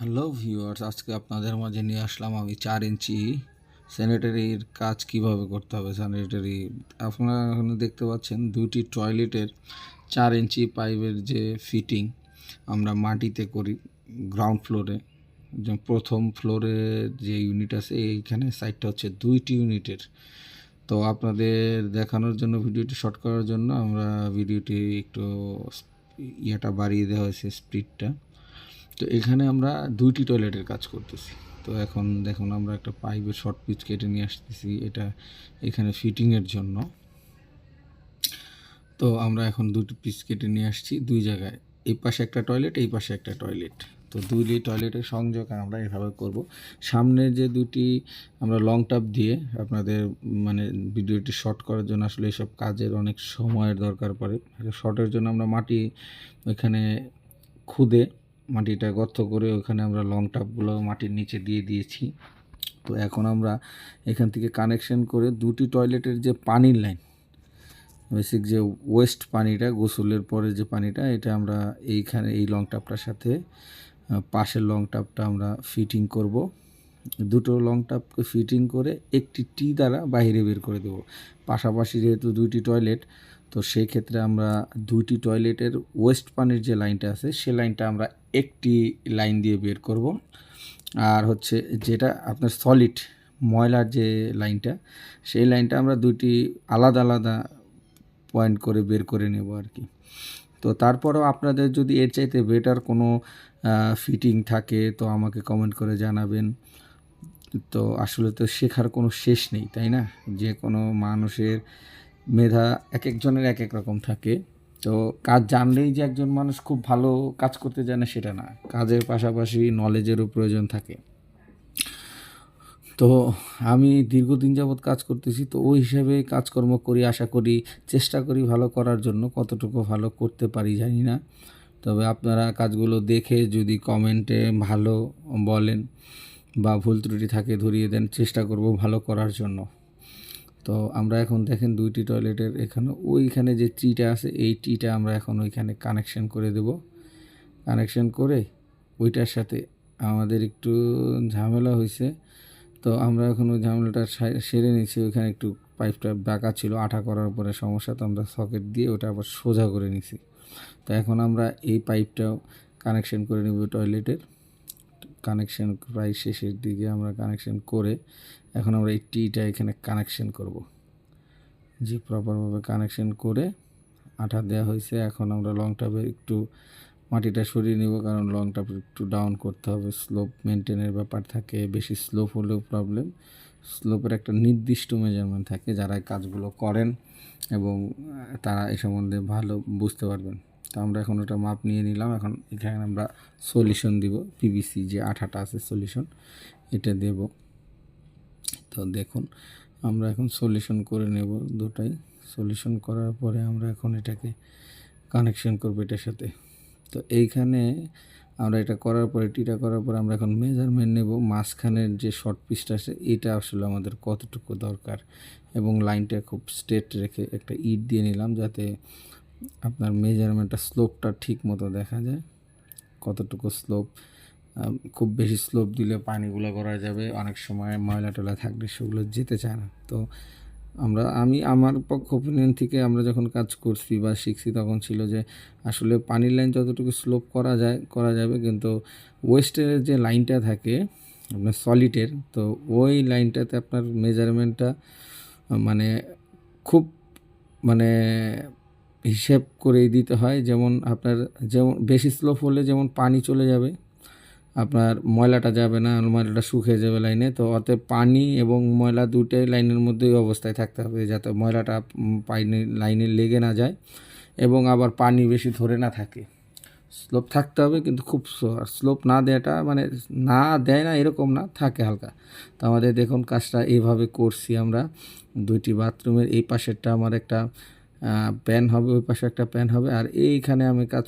Hello viewers, আজকে আপনাদের মাঝে নিয়ে আসলাম আমি চার ইঞ্চি স্যানিটারির কাজ কীভাবে করতে হবে। স্যানিটারি আপনারা এখানে দেখতে পাচ্ছেন দুইটি টয়লেটের চার ইঞ্চি পাইপের যে ফিটিং আমরা মাটিতে করি গ্রাউন্ড ফ্লোরে। প্রথম ফ্লোরে যে ইউনিট আছে, এইখানে সাইডটা হচ্ছে দুইটি ইউনিটের। তো আপনাদের দেখানোর জন্য, ভিডিওটি শর্ট করার জন্য আমরা ভিডিওটি একটু ইয়েটা বাড়িয়ে দেওয়া হয়েছে স্পিডটা। তো এখানে আমরা দুইটি টয়লেটের কাজ করতেছি। তো এখন দেখুন, আমরা একটা পাইপের শর্ট পিচ কেটে নিয়ে আসতেছি, এটা এখানে ফিটিংয়ের জন্য। তো আমরা এখন দুটি পিস কেটে নিয়ে আসছি দুই জায়গায়, এই পাশে একটা টয়লেট, এই পাশে একটা টয়লেট। তো দুইটি টয়লেটের সংযোগ আমরা এভাবে করব। সামনে যে দুটি, আমরা লং টাপ দিয়ে আপনাদের মানে ভিডিওটি শর্ট করার জন্য আসলে এসব কাজের অনেক সময়ের দরকার পড়ে। শর্টের জন্য আমরা মাটি ওইখানে খুদে মাটিটা গর্ত করে ওখানে আমরা লং টাপগুলো মাটির নিচে দিয়ে দিয়েছি। তো এখন আমরা এখান থেকে কানেকশন করে দুটি টয়লেটের যে পানির লাইন বেসিক যে ওয়েস্ট পানিটা, গোসলের পরে যে পানিটা, এটা আমরা এইখানে এই লং টাপটার সাথে পাশের লং টাপটা আমরা ফিটিং করব। দুটো লং টাপকে ফিটিং করে একটি টি দ্বারা বাইরে বের করে দেব। পাশাপাশি যেহেতু দুইটি টয়লেট তো সেই ক্ষেত্রে আমরা দুইটি টয়লেটের ওয়েস্ট পানির যে লাইনটা আছে, সে লাইনটা আমরা একটি লাইন দিয়ে বের করব। আর হচ্ছে যেটা আপনার সলিড ময়লার যে লাইনটা, সেই লাইনটা আমরা দুইটি আলাদা আলাদা পয়েন্ট করে বের করে নেব আর কি। তো তারপরেও আপনাদের যদি এর চাইতে বেটার কোনো ফিটিং থাকে, তো আমাকে কমেন্ট করে জানাবেন। তো আসলে তো শেখার কোনো শেষ নেই, তাই না? যে কোনো মানুষের মেধা এক একজনের এক এক রকম থাকে। তো কাজ জানলেই যে একজন মানুষ খুব ভালো কাজ করতে জানে সেটা না। কাজের পাশাপাশি নলেজেরও প্রয়োজন থাকে। তো আমি দীর্ঘদিন যাবৎ কাজ করতেছি, তো ওই হিসাবে কাজকর্ম করি, আশা করি, চেষ্টা করি ভালো করার জন্য। কতটুকু ভালো করতে পারি জানি না। তবে আপনারা কাজগুলো দেখে যদি কমেন্টে ভালো বলেন বা ভুল ত্রুটি থাকে ধরিয়ে দেন, চেষ্টা করব ভালো করার জন্য। তো আমরা এখন দেখেন দুইটি টয়লেটের এখানে, ওইখানে যে টিটা আছে, এই টিটা আমরা এখন ওইখানে কানেকশন করে দেব। কানেকশন করে ওইটার সাথে আমাদের একটু ঝামেলা হয়েছে তো আমরা এখন ওই ঝামেলাটা সেরে নিয়েছি, ওইখানে একটু পাইপটা বাঁকা ছিল, আঠা করার পরে সমস্যা, তো আমরা সকেট দিয়ে ওটা আবার সোজা করে নিছি। তো এখন আমরা এই পাইপটাও কানেকশন করে নেব টয়লেটের। কানেকশন প্রায় শেষের দিকে আমরা কানেকশন করে এখন আমরা এই টিটা এখানে কানেকশন করব। জি প্রপারভাবে কানেকশন করে আঠা দেওয়া হয়েছে, এখন আমরা লং টাপে একটু মাটিটা সরিয়ে নিব, কারণ লং টাপ একটু ডাউন করতে হবে। স্লোপ মেনটেনের ব্যাপার থাকে, বেশি স্লোপ হলেও প্রবলেম স্লোপের একটা নির্দিষ্ট মেজারমেন্ট থাকে, যারা কাজগুলো করেন এবং তারা এ সম্বন্ধে ভালো বুঝতে পারবেন। তো আমরা এখন ওটা মাপ নিয়ে নিলাম। এখন এখানে আমরা সলিউশন দিব। পিভিসি যে আঠাটা আছে সলিউশন এটা দেব। তো দেখুন, আমরা এখন সলিউশন করে নেব দুটাই। সলিউশন করার পরে আমরা এখন এটাকে কানেকশন করব এটার সাথে। তো এইখানে আমরা এটা করার পরে টিটা করার পরে আমরা এখন মেজারমেন্ট নেব। মাঝখানের যে শর্ট পিসটা আছে, এটা আসলে আমাদের কতটুকু দরকার? এবং লাইনটা খুব স্ট্রেট রেখে একটা ইট দিয়ে নিলাম যাতে আপনার মেজারমেন্টটা স্লোপটা ঠিক মতো দেখা যায়। কতটুকু স্লোপ খুব বেশি স্লোপ দিলে পানিগুলো করা যাবে। অনেক সময় ময়লা টয়লা থাকলে সেগুলো যেতে চায় না। তো আমরা, আমি, আমার পক্ষ ওপিনিয়ন থেকে আমরা যখন কাজ করছি বা শিখছি তখন ছিল যে আসলে পানির লাইন যতটুকু স্লোপ করা যায়, করা যাবে, কিন্তু ওয়েস্টের যে লাইনটা থাকে, আপনার সলিডের তো ওই লাইনটাতে আপনার মেজারমেন্টটা মানে খুব মানে হিসেব করেই দিতে হয়। যেমন আপনার যেমন বেশি স্লোপ হলে যেমন পানি চলে যাবে, আপনার ময়লাটা যাবে না, ময়লাটা শুকিয়ে যাবে লাইনে। তো অতএব পানি এবং ময়লা দুটোই লাইনের মধ্যেই অবস্থায় থাকতে হবে যাতে ময়লাটা পানি লাইনে লেগে না যায় এবং আবার পানি বেশি ধরে না থাকে। স্লোপ থাকতে হবে কিন্তু খুব স্লোপ না দেওয়াটা মানে না দেয় না এরকম না, থাকে হালকা। তো আমাদের দেখুন কাজটা এইভাবে করছি আমরা। দুইটি বাথরুমের এই পাশেরটা আমার একটা প্যান হবে ওই পাশে একটা প্যান হবে আর এইখানে আমি কাজ